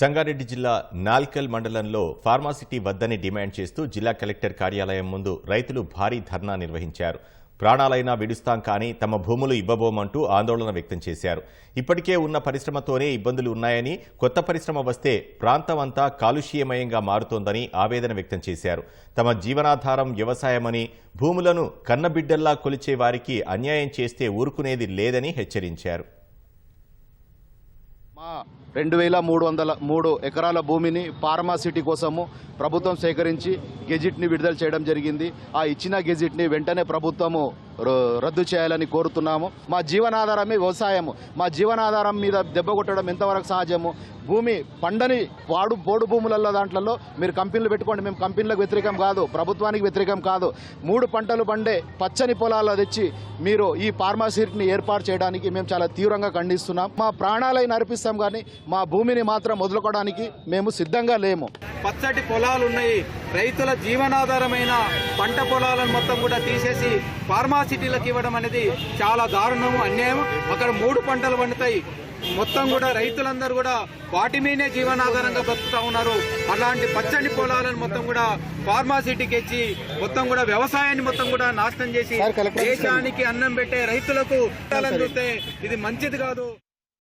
సంగారెడ్డి జిల్లా నాల్కల్ మండలంలో ఫార్మాసిటీ వద్దని డిమాండ్ చేస్తూ జిల్లా కలెక్టర్ కార్యాలయం ముందు రైతులు భారీ ధర్నా నిర్వహించారు. ప్రాణాలైనా విడుస్తాం కానీ తమ భూములు ఇవ్వబోమంటూ ఆందోళన వ్యక్తం చేశారు. ఇప్పటికే ఉన్న పరిశ్రమతోనే ఇబ్బందులు ఉన్నాయని కొత్త పరిశ్రమ వస్తే ప్రాంతం అంతా కాలుష్యమయంగా మారుతోందని ఆవేదన వ్యక్తం చేశారు. తమ జీవనాధారం వ్యవసాయమని భూములను కన్నబిడ్డల్లా కొలిచే వారికి అన్యాయం చేస్తే ఊరుకునేది లేదని హెచ్చరించారు. రెండు వేల మూడు వందల మూడు ఎకరాల భూమిని ఫార్మాసిటీ కోసము ప్రభుత్వం సేకరించి గెజిట్ని విడుదల చేయడం జరిగింది. ఆ ఇచ్చిన గెజిట్ని వెంటనే ప్రభుత్వము రద్దు చేయాలని కోరుతున్నాము. మా జీవనాధారమే వ్యవసాయము. మా జీవనాధారం మీద దెబ్బ కొట్టడం ఎంతవరకు సహజము? భూమి పండని పాడు పోడు భూములలో దాంట్లో మీరు కంపెనీలు పెట్టుకోండి. మేము కంపెనీలకు వ్యతిరేకం కాదు. ప్రభుత్వానికి వ్యతిరేకం కాదు. మూడు పంటలు పండే పచ్చని పొలాల్లో తెచ్చి మీరు ఈ ఫార్మాసిటీని ఏర్పాటు చేయడానికి మేము చాలా తీవ్రంగా ఖండిస్తున్నాం. మా ప్రాణాలైన నడిపిస్తాం కానీ మా భూమిని మాత్రం వదులుకోవడానికి మేము సిద్ధంగా లేము. పచ్చటి పొలాలు ఉన్నాయి రైతుల జీవనాధారమైన పంట పొలాలను మొత్తం కూడా తీసేసి ఫార్మాసిటీలకు ఇవ్వడం అనేది చాలా దారుణం అన్యాయం. అక్కడ మూడు పంటలు పండుతాయి. మొత్తం కూడా రైతులందరూ కూడా వాటి మీదే జీవనాధారంగా బతుకుతా ఉన్నారు. అలాంటి పచ్చని పొలాలను మొత్తం కూడా ఫార్మాసిటీకి ఇచ్చి మొత్తం కూడా వ్యవసాయాన్ని మొత్తం కూడా నాశనం చేసి దేశానికి అన్నం పెట్టే రైతులకు చూస్తే ఇది మంచిది కాదు.